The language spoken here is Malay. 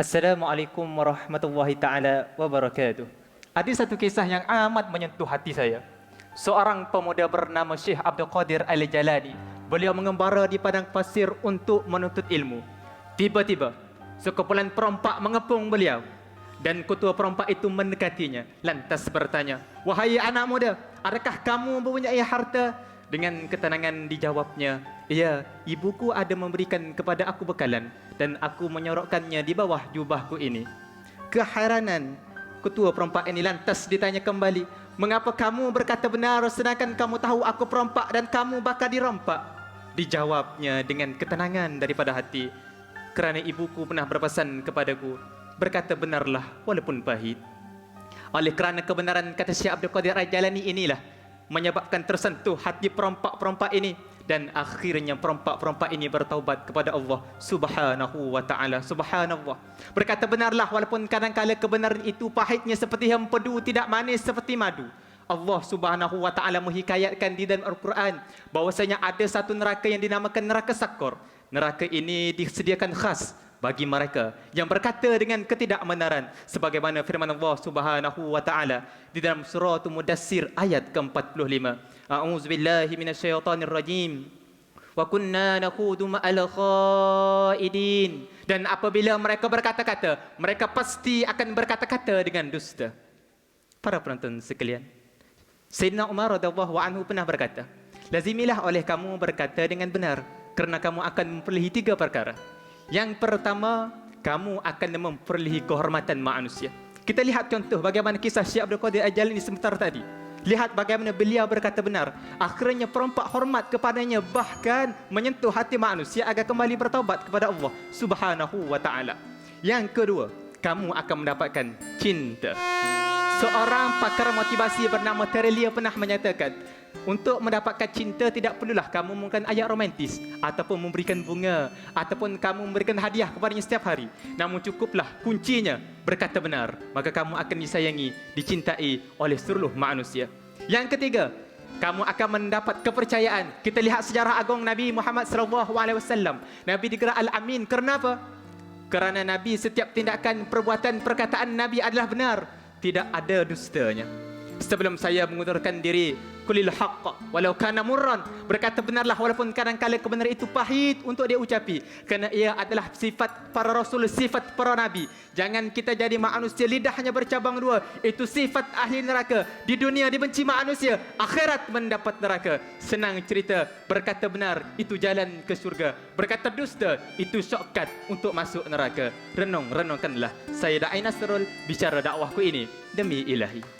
Assalamualaikum warahmatullahi taala wabarakatuh. Ada satu kisah yang amat menyentuh hati saya. Seorang pemuda bernama Syekh Abdul Qadir Al-Jalani. Beliau mengembara di padang pasir untuk menuntut ilmu. Tiba-tiba, sekumpulan perompak mengepung beliau. Dan ketua perompak itu mendekatinya. Lantas bertanya, Wahai anak muda, adakah kamu mempunyai harta? Dengan ketenangan dijawabnya, Ya, ibuku ada memberikan kepada aku bekalan dan aku menyorokkannya di bawah jubahku ini. Keheranan ketua perompak ini lantas ditanya kembali, Mengapa kamu berkata benar sedangkan kamu tahu aku perompak dan kamu bakal dirompak? Dijawabnya dengan ketenangan daripada hati, Kerana ibuku pernah berpesan kepadaku, Berkata benarlah walaupun pahit. Oleh kerana kebenaran kata Syekh Abdul Qadir Al-Jalani inilah menyebabkan tersentuh hati perompak-perompak ini dan akhirnya perompak-perompak ini bertaubat kepada Allah Subhanahu wa taala. Subhanallah. Berkata benarlah walaupun kadang-kala kebenaran itu pahitnya seperti empedu tidak manis seperti madu. Allah Subhanahu wa taala menghikayatkan di dalam Al-Quran bahwasanya ada satu neraka yang dinamakan neraka Sakor. Neraka ini disediakan khas bagi mereka yang berkata dengan ketidakbenaran sebagaimana firman Allah Subhanahu wa taala di dalam surah Mudassir ayat ke-45. A'udzu billahi minasyaitonir rajim wa kunna nakhudu ma'al khaidin. Dan apabila mereka berkata-kata mereka pasti akan berkata-kata dengan dusta. Para penonton sekalian Sayyidina Umar radhiyallahu anhu pernah berkata lazimilah oleh kamu berkata dengan benar kerana kamu akan memperoleh tiga perkara yang pertama, kamu akan memperlihi kehormatan manusia. Kita lihat contoh bagaimana kisah Syekh Abdul Qadir Ajal ini sebentar tadi. Lihat bagaimana beliau berkata benar. Akhirnya perompak hormat kepadanya bahkan menyentuh hati manusia agar kembali bertaubat kepada Allah Subhanahu wa taala. Yang kedua, kamu akan mendapatkan cinta. Seorang pakar motivasi bernama Terelia pernah menyatakan, untuk mendapatkan cinta tidak perlulah kamu memberikan ayat romantis ataupun memberikan bunga ataupun kamu memberikan hadiah kepadanya setiap hari. Namun cukuplah kuncinya berkata benar, maka kamu akan disayangi, dicintai oleh seluruh manusia. Yang ketiga, kamu akan mendapat kepercayaan. Kita lihat sejarah agung Nabi Muhammad SAW. Nabi digerak Al-Amin. Kenapa? Kerana Nabi setiap tindakan, perbuatan, perkataan Nabi adalah benar. Tidak ada dustanya. Sebelum saya mengundurkan diri, kulil haqq walau kana murran. Berkata benarlah walaupun kadang-kala kebenaran itu pahit untuk dia ucapi kerana ia adalah sifat para rasul sifat para nabi. Jangan kita jadi manusia lidahnya bercabang dua. Itu sifat ahli neraka. Di dunia dibenci manusia akhirat mendapat neraka. Senang cerita berkata benar itu jalan ke surga berkata dusta itu shortcut untuk masuk neraka. Renung renungkanlah saya Da'ai Nasrul bicara dakwahku ini demi ilahi